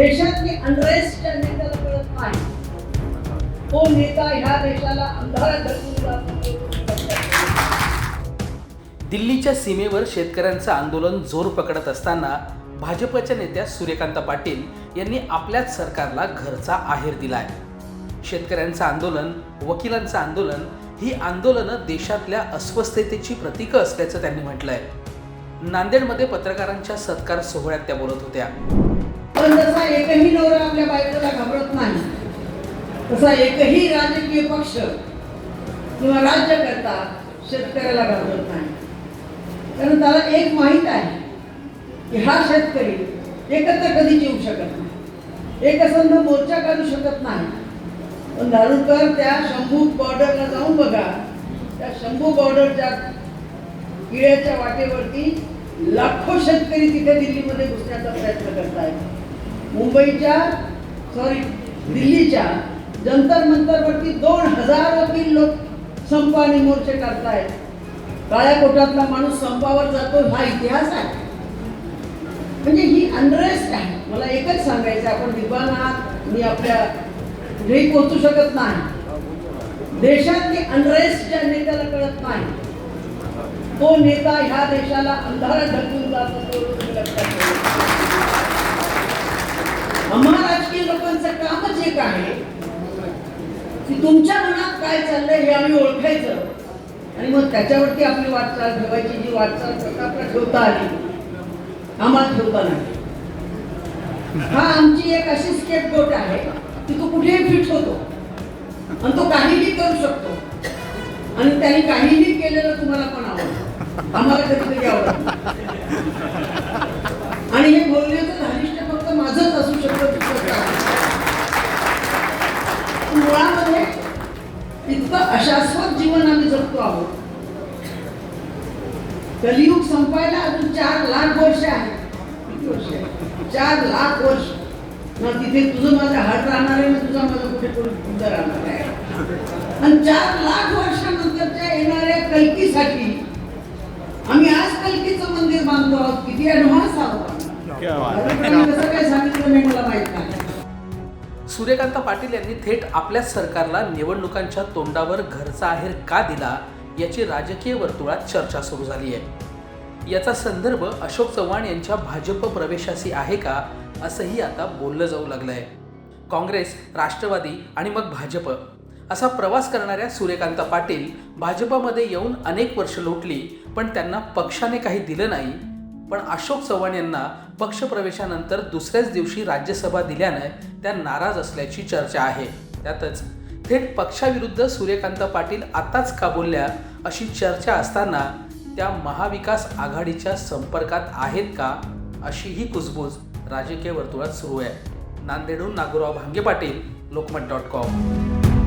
देशातली अनरेस्ट त्या नेत्याला कळत नाही. तो नेता ह्या देशाला अंधारात धरून जातो दिल्लीच्या सीमेवर शेतकऱ्यांचं आंदोलन जोर पकडत असताना भाजपच्या नेत्या सूर्यकांत पाटील यांनी आपल्याच सरकारला घरचा आहेर दिलाय. शेतकऱ्यांचं आंदोलन वकिलांचं आंदोलन ही आंदोलनं देशातल्या अस्वस्थतेची प्रतीकं असल्याचं त्यांनी म्हटलंय. नांदेडमध्ये पत्रकारांच्या सत्कार सोहळ्यात त्या बोलत होत्या. पण जसा एकही नवरा आपल्या बायकोला घाबरत नाही. तसा एकही राजकीय पक्ष किंवा राज्य करता शेतकऱ्याला घाबरत नाही. कारण त्याला एक माहीत आहे की हा शेतकरी एकत्र कधीच येऊ शकत नाही. एकसंध मोर्चा काढू शकत नाही. पण दारुकर त्या शंभू बॉर्डरला जाऊन बघा. त्या शंभू बॉर्डरच्या किड्याच्या वाटेवरती लाखो शेतकरी तिथे दिल्लीमध्ये घुसण्याचा प्रयत्न करतायत. मुंबईच्या सॉरी दिल्लीच्या जंतर मंतरवरती दोन हजार वकील लोक संप आणि मोर्चे काढतायत काळ्या कोटातला माणूस संपावर जातो हा इतिहास आहे. म्हणजे ही अनरेस्ट आहे. मला एकच सांगायचं आहे, आपण विद्वान आहात मी आपल्या कुठेही पोचू शकत नाही. देशातली अनरेस्ट ज्या नेत्याला कळत नाही तो नेता ह्या देशाला अंधारात ढकलून जात असतो आम्हा राजकीय लोकांचं कामच एक आहे. की तुमच्या मनात काय चाललंय हे आम्ही ओळखायचं. आणि मग त्याच्यावरती आपली वाटचाल ठेवायची जी वाटचाल प्रतापला ठेवता आली आम्हाला ठेवता नाही. हा आमची एक अशी स्केप बोट आहे की तो कुठेही फिट होतो. आणि तो काहीही करू शकतो. आणि त्यांनी काहीही केलेलं तुम्हाला पण आवडतं. आम्हाला कधी कधी आवडत आणि हे बोलण्याचं धारिष्ट फक्त माझंच असू शकतं दुसरं काही. मुळामध्ये इतकं अशाश्वत जीवन आम्ही जगतो आहोत. कलियुग संपायला अजून चार लाख वर्ष आहे? चार लाख वर्ष. मग तिथे तुझं माझं हात राहणार आहे तुझा माझं कुठे तुझं राहणार आहे? आणि चार लाख वर्षानंतरच्या येणाऱ्या कल्कीसाठी आम्ही आज कल्कीचं मंदिर बांधतो आहोत. किती ऍडव्हान्स आहोत. कसं काय सांगितलं नाही मला माहीत नाही. सूर्यकांत पाटील यांनी थेट आपल्याच सरकारला निवडणुकांच्या तोंडावर घरचा आहेर का दिला याची राजकीय वर्तुळात चर्चा सुरू झाली आहे. याचा संदर्भ अशोक चव्हाण यांच्या भाजप प्रवेशाशी आहे का असंही आता बोललं जाऊ लागलं आहे काँग्रेस राष्ट्रवादी आणि मग भाजप. असा प्रवास करणाऱ्या सूर्यकांत पाटील भाजपमध्ये येऊन अनेक वर्ष लोटली पण त्यांना पक्षाने काही दिलं नाही पण अशोक चव्हाण यांना पक्षप्रवेशानंतर दुसऱ्याच दिवशी राज्यसभा दिल्यानं त्या नाराज असल्याची चर्चा आहे. त्यातच थेट पक्षाविरुद्ध सूर्यकांत पाटील आताच का बोलल्या अशी चर्चा असताना त्या महाविकास आघाडीच्या संपर्कात आहेत का अशी ही कुजबूज राजकीय वर्तुळात सुरू आहे. नांदेडहून नागोराव भांगे पाटील लोकमत डॉट कॉम.